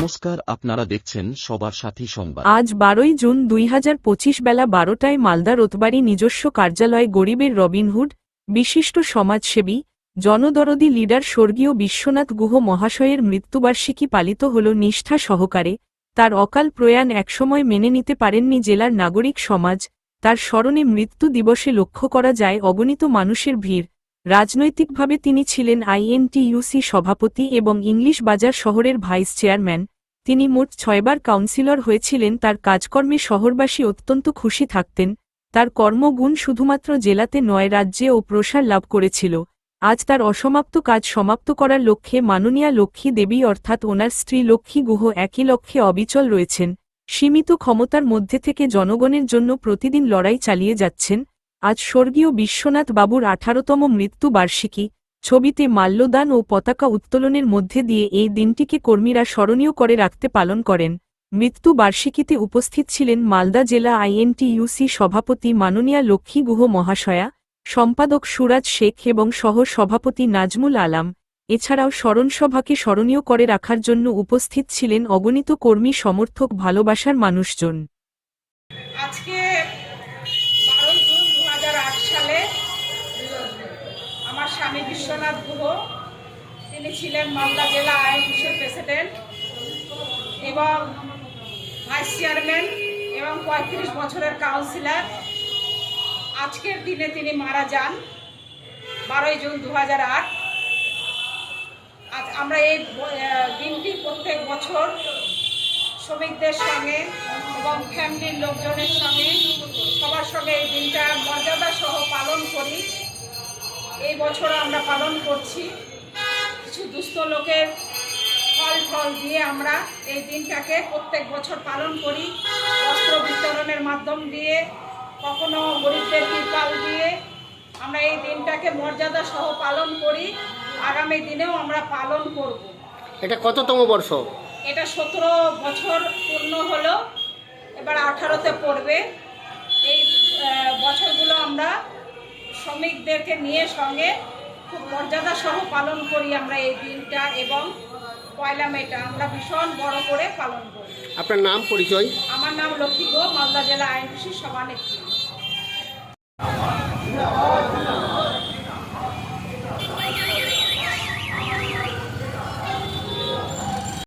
নমস্কার, আপনারা দেখছেন সবার সাথী সংবাদ। আজ বারোই জুন দুই হাজার পঁচিশ বেলা বারোটায় মালদা রোতবাড়ি নিজস্ব কার্যালয়ে গরিবের রবিনহুড বিশিষ্ট সমাজসেবী, জনদরদি লিডার স্বর্গীয় বিশ্বনাথ গুহ মহাশয়ের মৃত্যুবার্ষিকী পালিত হল নিষ্ঠা সহকারে। তার অকাল প্রয়াণ একসময় মেনে নিতে পারেননি জেলার নাগরিক সমাজ। তার স্মরণে মৃত্যু দিবসে লক্ষ্য করা যায় অগণিত মানুষের ভিড়। রাজনৈতিকভাবে তিনি ছিলেন আইএনটিইউসি সভাপতি এবং ইংলিশ বাজার শহরের ভাইস চেয়ারম্যান। তিনি মোট ছয়বার কাউন্সিলর হয়েছিলেন, তার কাজকর্মে শহরবাসী অত্যন্ত খুশি থাকতেন। তার কর্মগুণ শুধুমাত্র জেলাতে নয়, রাজ্যে ও প্রসার লাভ করেছিল। আজ তার অসমাপ্ত কাজ সমাপ্ত করার লক্ষ্যে মাননীয়া লক্ষ্মী দেবী অর্থাৎ ওনার স্ত্রী লক্ষ্মী গুহ একই লক্ষ্যে অবিচল রয়েছেন। সীমিত ক্ষমতার মধ্যে থেকে জনগণের জন্য প্রতিদিন লড়াই চালিয়ে যাচ্ছেন। আজ স্বর্গীয় বিশ্বনাথ বাবুর আঠারোতম মৃত্যু বার্ষিকী, ছবিতে মাল্যদান ও পতাকা উত্তোলনের মধ্যে দিয়ে এই দিনটিকে কর্মীরা স্মরণীয় করে রাখতে পালন করেন। মৃত্যু বার্ষিকীতে উপস্থিত ছিলেন মালদা জেলা আইএনটিইউসি সভাপতি মাননীয়া লক্ষ্মী গুহ মহাশয়া, সম্পাদক সুরাজ শেখ এবং সহ সভাপতি নাজমুল আলাম। এছাড়াও স্মরণসভাকে স্মরণীয় করে রাখার জন্য উপস্থিত ছিলেন অগণিত কর্মী সমর্থক ভালোবাসার মানুষজন আজকে বারোই জুন দু সালে আমার স্বামী গুহ তিনি ছিলেন মালদা জেলা আইন আইনসির প্রেসিডেন্ট এবং ভাইস চেয়ারম্যান এবং পঁয়ত্রিশ বছরের কাউন্সিলর। আজকের দিনে তিনি মারা যান, বারোই জুন দু হাজার আট। আজ আমরা এই দিনটি প্রত্যেক বছর শ্রমিকদের সঙ্গে এবং ফ্যামিলির লোকজনের সঙ্গে, সবার সঙ্গে এই দিনটা মর্যাদা এই বছর আমরা পালন করছি। কিছু দুস্থ লোকের ফল ফল দিয়ে আমরা এই দিনটাকে প্রত্যেক বছর পালন করি। বস্ত্র বিতরণের মাধ্যম দিয়ে কখনো গরিবদের ত্রিপাল দিয়ে আমরা এই দিনটাকে মর্যাদা সহ পালন করি। আগামী দিনেও আমরা পালন করব। এটা কততম বর্ষ? এটা সতেরো বছর পূর্ণ হলো। এবার আঠারোতে পড়বে। এই বছরগুলো আমরা শ্রমিকদেরকে নিয়ে সঙ্গে খুব মর্যাদা সহ পালন করি আমরা এই দিনটা এবং পয়লা মেটা আমরা ভীষণ বড় করে পালন করি। আপনার নাম পরিচয়? আমার নাম লক্ষ্মী গো মালদা জেলা আইনকৃষি সভানেত্রী।